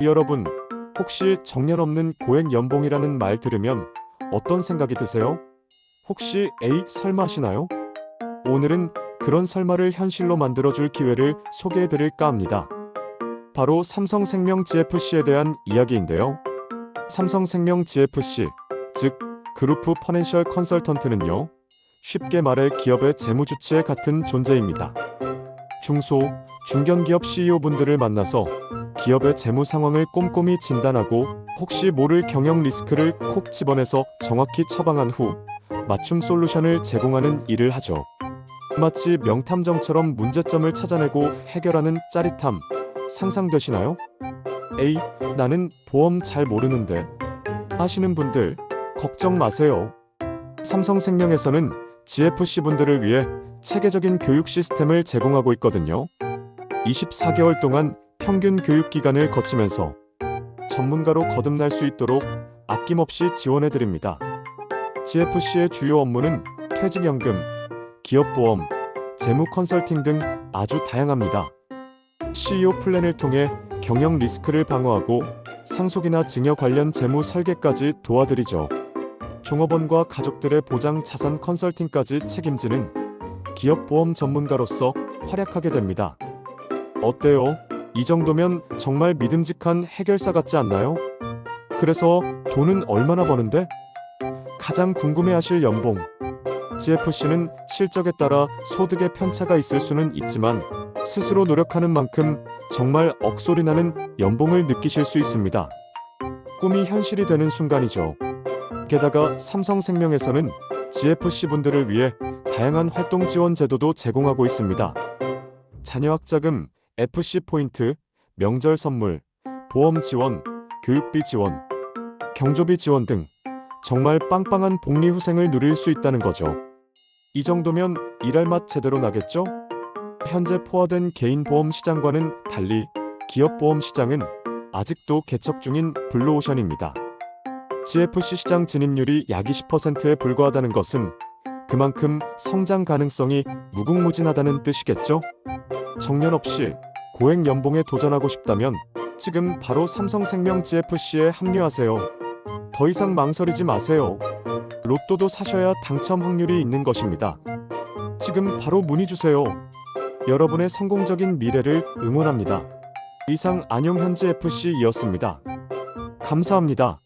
여러분, 혹시 정년 없는 고액 연봉이라는 말 들으면 어떤 생각이 드세요? 혹시 에이 설마 하시나요? 오늘은 그런 설마를 현실로 만들어줄 기회를 소개해드릴까 합니다. 바로 삼성생명 GFC에 대한 이야기인데요. 삼성생명 GFC, 즉 그루프 퍼넨셜 컨설턴트는요. 쉽게 말해 기업의 재무주치에 같은 존재입니다. 중소, 중견기업 CEO분들을 만나서 기업의 재무 상황을 꼼꼼히 진단하고 혹시 모를 경영 리스크를 콕 집어내서 정확히 처방한 후 맞춤 솔루션을 제공하는 일을 하죠. 마치 명탐정처럼 문제점을 찾아내고 해결하는 짜릿함 상상되시나요? 에이, 나는 보험 잘 모르는데 하시는 분들 걱정 마세요. 삼성생명에서는 GFC 분들을 위해 체계적인 교육 시스템을 제공하고 있거든요. 24개월 동안 평균 교육 기간을 거치면서 전문가로 거듭날 수 있도록 아낌없이 지원해 드립니다. GFC의 주요 업무는 퇴직연금, 기업보험, 재무 컨설팅 등 아주 다양합니다. CEO 플랜을 통해 경영 리스크를 방어하고 상속이나 증여 관련 재무 설계까지 도와드리죠. 종업원과 가족들의 보장 자산 컨설팅까지 책임지는 기업 보험 전문가로서 활약하게 됩니다. 어때요? 이 정도면 정말 믿음직한 해결사 같지 않나요? 그래서 돈은 얼마나 버는데? 가장 궁금해하실 연봉. GFC는 실적에 따라 소득의 편차가 있을 수는 있지만 스스로 노력하는 만큼 정말 억소리 나는 연봉을 느끼실 수 있습니다. 꿈이 현실이 되는 순간이죠. 게다가 삼성생명에서는 GFC 분들을 위해 다양한 활동 지원 제도도 제공하고 있습니다. 자녀학자금, FC 포인트, 명절 선물, 보험 지원, 교육비 지원, 경조비 지원 등 정말 빵빵한 복리 후생을 누릴 수 있다는 거죠. 이 정도면 일할 맛 제대로 나겠죠? 현재 포화된 개인 보험 시장과는 달리 기업 보험 시장은 아직도 개척 중인 블루오션입니다. GFC 시장 진입률이 약 20%에 불과하다는 것은 그만큼 성장 가능성이 무궁무진하다는 뜻이겠죠? 정년 없이 고액 연봉에 도전하고 싶다면 지금 바로 삼성생명 GFC에 합류하세요. 더 이상 망설이지 마세요. 로또도 사셔야 당첨 확률이 있는 것입니다. 지금 바로 문의 주세요. 여러분의 성공적인 미래를 응원합니다. 이상 안용현지 FC이었습니다. 감사합니다.